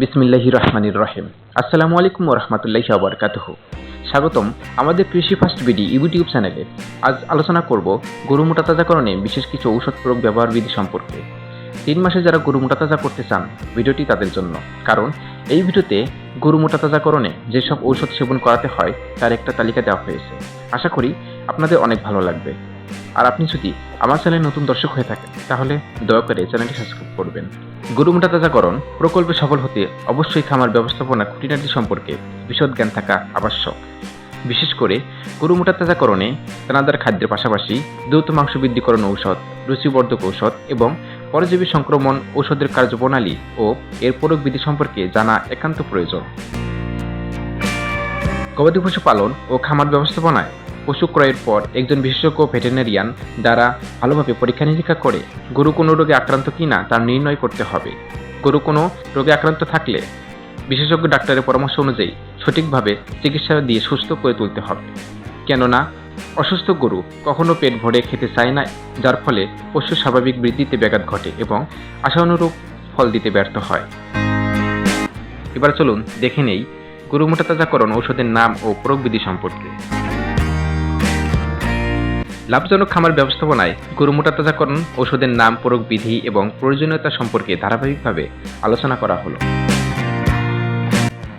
বিসমিল্লাহি রহমানির রহিম। আসসালামু আলাইকুম রহমতুল্লাহি আবরকাতহ স্বাগতম আমাদের কৃষি ফার্স্ট বিডি ইউটিউব চ্যানেলে। আজ আলোচনা করব গরু মোটা তাজাকরণে বিশেষ কিছু ঔষধ প্রয়োগ ব্যবহার বিধি সম্পর্কে। তিন মাসে যারা গরু মোটা তাজা করতে চান, ভিডিওটি তাদের জন্য। কারণ এই ভিডিওতে গরু মোটা তাজাকরণে যেসব ঔষধ সেবন করাতে হয়, তার একটা তালিকা দেওয়া হয়েছে। আশা করি আপনাদের অনেক ভালো লাগবে। আর আপনি যদি আমার চ্যানেলে নতুন দর্শক হয়ে থাকেন, তাহলে দয়া করে চ্যানেলটি সাবস্ক্রাইব করবেন। গরু মোটা তাজাকরণ প্রকল্পে সফল হতে অবশ্যই খামার ব্যবস্থাপনা খুঁটিনাটি সম্পর্কে বিশদ জ্ঞান থাকা আবশ্যক। বিশেষ করে, গরু মোটা তাজাকরণে দানাদার খাদ্যের পাশাপাশি দ্রুত মাংস বৃদ্ধিকরণ ঔষধ, রুচিবর্ধক ঔষধ এবং পরজীবী সংক্রমণ ঔষধের কার্যপ্রণালী ও এর প্রয়োগ বিধি সম্পর্কে জানা একান্ত প্রয়োজন। গবাদি পশু পালন ও খামার ব্যবস্থাপনায় পশু ক্রয়ের পর একজন বিশেষজ্ঞ ভেটেরিনারিয়ান দ্বারা ভালোভাবে পরীক্ষা নিরীক্ষা করে গরু কোনো রোগে আক্রান্ত কিনা তা নির্ণয় করতে হবে। গরু কোনো রোগে আক্রান্ত থাকলে বিশেষজ্ঞ ডাক্তারের পরামর্শ অনুযায়ী সঠিকভাবে চিকিৎসা দিয়ে সুস্থ করে তুলতে হবে। কেননা অসুস্থ গরু কখনো পেট ভরে খেতে চায় না, যার ফলে পশুর স্বাভাবিক বৃদ্ধিতে ব্যাঘাত ঘটে এবং আশানুরূপ ফল দিতে ব্যর্থ হয়। এবার চলুন দেখে নেই গরু মোটা তাজাকরণ ঔষধের নাম ও প্রয়োগ বিধি সম্পর্কে। লাভজনক খামার ব্যবস্থাপনায় গরু মোটা তাজাকরণ, ঔষধের নাম, প্রয়োগ বিধি এবং প্রয়োজনীয়তা সম্পর্কে ধারাবাহিকভাবে আলোচনা করা হলো।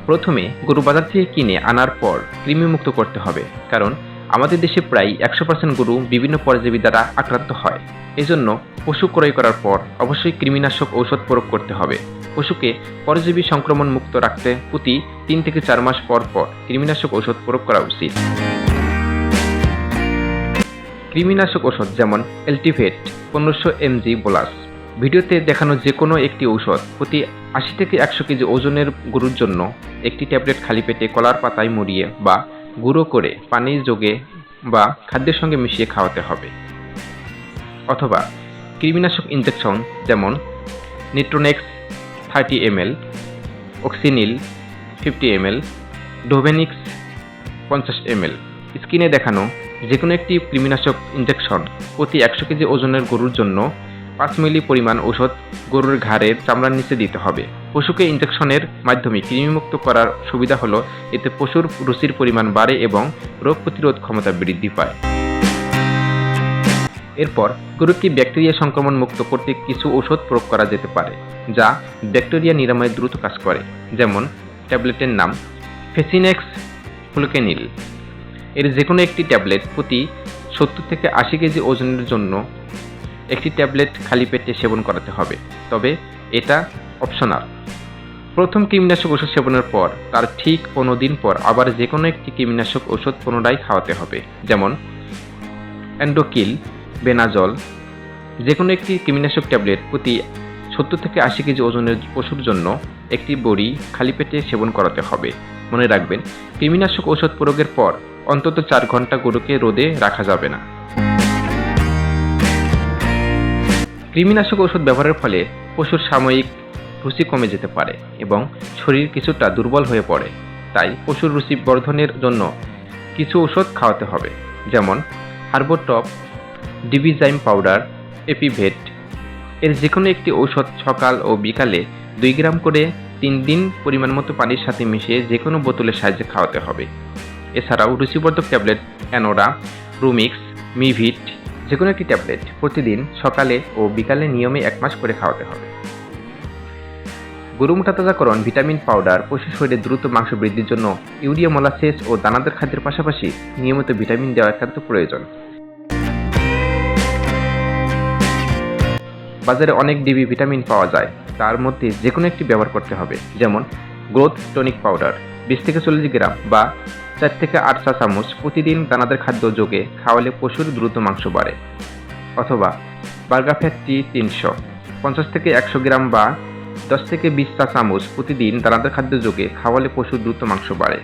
প্রথমে গরু বাজার থেকে কিনে আনার পর কৃমিমুক্ত করতে হবে, কারণ আমাদের দেশে প্রায় একশো পার্সেন্ট গরু বিভিন্ন পরজীবী দ্বারা আক্রান্ত হয়। এজন্য পশু ক্রয় করার পর অবশ্যই কৃমিনাশক ঔষধ প্রয়োগ করতে হবে। পশুকে পরজীবী সংক্রমণ মুক্ত রাখতে প্রতি তিন থেকে চার মাস পর পর কৃমিনাশক ঔষধ প্রয়োগ করা উচিত। কৃমিনাশক ওষুধ যেমন এলটিভেট, পনেরোশো এমজি বোলাস। ভিডিওতে দেখানো যে কোনো একটি ঔষধ প্রতি আশি থেকে একশো কেজি ওজনের গরুর জন্য একটি ট্যাবলেট খালি পেটে কলার পাতায় মুড়িয়ে বা গুঁড়ো করে পানির যোগে বা খাদ্যের সঙ্গে মিশিয়ে খাওয়াতে হবে। অথবা কৃমিনাশক ইনজেকশন যেমন Nitronex thirty ML, Oxinil fifty ML, Dovenix পঞ্চাশ এমএল। স্কিনে দেখানো যে কোনো একটি কৃমিনাশক ইনজেকশন প্রতি একশো কেজি ওজনের গরুর জন্য পাঁচ মিলি পরিমাণ ঔষধ গরুর ঘাড়ের চামড়ার নিচে দিতে হবে। পশুকে ইনজেকশনের মাধ্যমে কৃমিমুক্ত করার সুবিধা হলো এতে পশুর রুচির পরিমাণ বাড়ে এবং রোগ প্রতিরোধ ক্ষমতা বৃদ্ধি পায়। এরপর গরুকে ব্যাকটেরিয়া সংক্রমণ মুক্ত করতে কিছু ঔষধ প্রয়োগ করা যেতে পারে, যা ব্যাকটেরিয়া নিরাময়ে দ্রুত কাজ করে, যেমন ট্যাবলেটের নাম ফেসিনেক্স ফ্লুকেনিল। এর যে কোনো একটি ট্যাবলেট প্রতি সত্তর থেকে আশি কেজি ওজনের জন্য একটি ট্যাবলেট খালি পেটে সেবন করাতে হবে। তবে এটা অপশনাল। প্রথম কৃমিনাশক ওষুধ সেবনের পর, তার ঠিক পনেরো দিন পর আবার যে কোনো একটি কৃমিনাশক ওষুধ পুনরায় খাওয়াতে হবে। যেমন অ্যান্ডোকিল, বেনাজল যে কোনো একটি কৃমিনাশক ট্যাবলেট প্রতি সত্তর থেকে আশি কেজি ওজনের পশুর জন্য একটি বড়ি খালি পেটে সেবন করাতে হবে। মনে রাখবেন কৃমিনাশক ওষুধ প্রয়োগের পর অন্তত চার ঘণ্টা গরুকে রোদে রাখা যাবে না। কৃমিনাশক ওষুধ ব্যবহারের ফলে পশুর সাময়িক রুচি কমে যেতে পারে এবং শরীর কিছুটা দুর্বল হয়ে পড়ে। তাই পশুর রুচি বর্ধনের জন্য কিছু ওষুধ খাওয়াতে হবে, যেমন হার্বোটপ ডিবিজাইম পাউডার, এপিভেট। এর যে কোনো একটি ঔষধ সকাল ও বিকালে দুই গ্রাম করে তিন দিন পরিমাণ মতো পানির সাথে মিশিয়ে যে কোনো বোতলের সাহায্যে খাওয়াতে হবে। এছাড়াও রুচিবর্ধক ট্যাবলেট, অ্যানোরা, রুমিক্স, মিভিট যে কোনো একটি ট্যাবলেট প্রতিদিন সকালে ও বিকালে নিয়মে এক মাস করে খাওয়াতে হবে। গরু মোটাতাজাকরণ, ভিটামিন পাউডার, পশু শরীরে দ্রুত মাংস বৃদ্ধির জন্য ইউরিয়া, মোলাসেস ও দানাদার খাদ্যের পাশাপাশি নিয়মিত ভিটামিন দেওয়া একান্ত প্রয়োজন। বাজারে অনেক ডিবি ভিটামিন পাওয়া যায়, তার মধ্যে যে কোনো একটি ব্যবহার করতে হবে, যেমন গ্রোথ টনিক পাউডার, বিশ থেকে চল্লিশ গ্রাম বা চার থেকে আট চা চামচ প্রতিদিন দানাদার খাদ্য যোগে খাওয়ালে পশুর দ্রুত মাংস বাড়ে। অথবা বার্গাফ্যাট টি তিনশো, পঞ্চাশ থেকে একশো গ্রাম বা দশ থেকে বিশ চা চামচ প্রতিদিন দানাদার খাদ্য যোগে খাওয়ালে পশুর দ্রুত মাংস বাড়ে।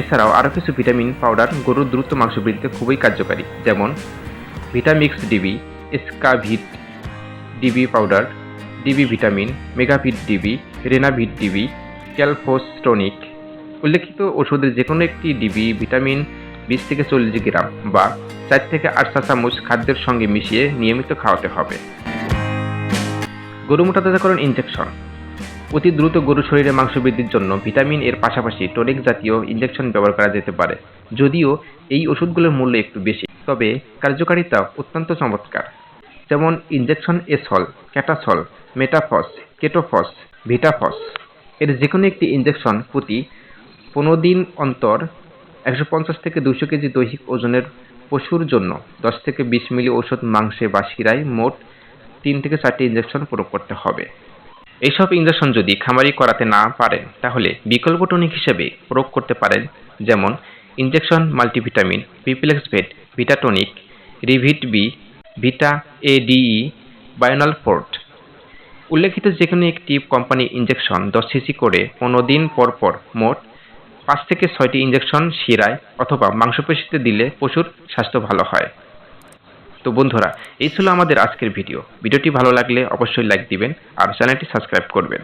এছাড়াও আরও কিছু ভিটামিন, পাউডার, গরুর দ্রুত মাংস বৃদ্ধিতে খুবই কার্যকারী, যেমন Vitamix DB Escavit DB powder, DB vitamin, Megavit DB, Renavit DB Calphostonic, উল্লেখিত ওষুধের যে কোনো একটি ডিবি ভিটামিন বিশ থেকে চল্লিশ গ্রাম বা চার থেকে আট চা চামচ খাদ্যের সঙ্গে মিশিয়ে নিয়মিত খাওয়াতে হবে। গরু মোটা মোটাতাজাকরণ ইনজেকশন, অতি দ্রুত গরু শরীরে মাংস বৃদ্ধির জন্য ভিটামিন এর পাশাপাশি টনিক জাতীয় ইনজেকশন ব্যবহার করা যেতে পারে, যদিও এই ওষুধগুলোর মূল্য একটু বেশি। তবে কার্যকারিতা অত্যন্ত চমৎকার, যেমন ইনজেকশন এসল ক্যাটাসল মেটাফস, কেটোফস, ভিটাফস। এর যে কোনো একটি ইনজেকশন প্রতি পনেরো দিন অন্তর একশো পঞ্চাশ থেকে দুশো কেজি দৈহিক ওজনের পশুর জন্য দশ থেকে বিশ মিলি ওষুধ মাংসে বা শিরায় মোট তিন থেকে চারটি ইনজেকশন প্রয়োগ করতে হবে। এইসব ইনজেকশন যদি খামারি করাতে না পারেন, তাহলে বিকল্প টনিক হিসেবে প্রয়োগ করতে পারেন, যেমন ইনজেকশন মাল্টিভিটামিন পিপিলেক্স ভেট ভিটাটনিক রিভিট বি ভিটা এডিই বায়োনাল ফোর্ট উল্লেখিত যে কোনো একটি কোম্পানি ইঞ্জেকশন দশ সিসি করে পনেরো দিন পর পর মোট পাঁচ থেকে ছয়টি ইঞ্জেকশন শিরায় অথবা মাংসপেশিতে দিলে পশুর স্বাস্থ্য ভালো হয়। তো বন্ধুরা, এই ছিল আমাদের আজকের ভিডিও। ভিডিওটি ভালো লাগলে অবশ্যই লাইক দিবেন আর চ্যানেলটি সাবস্ক্রাইব করবেন।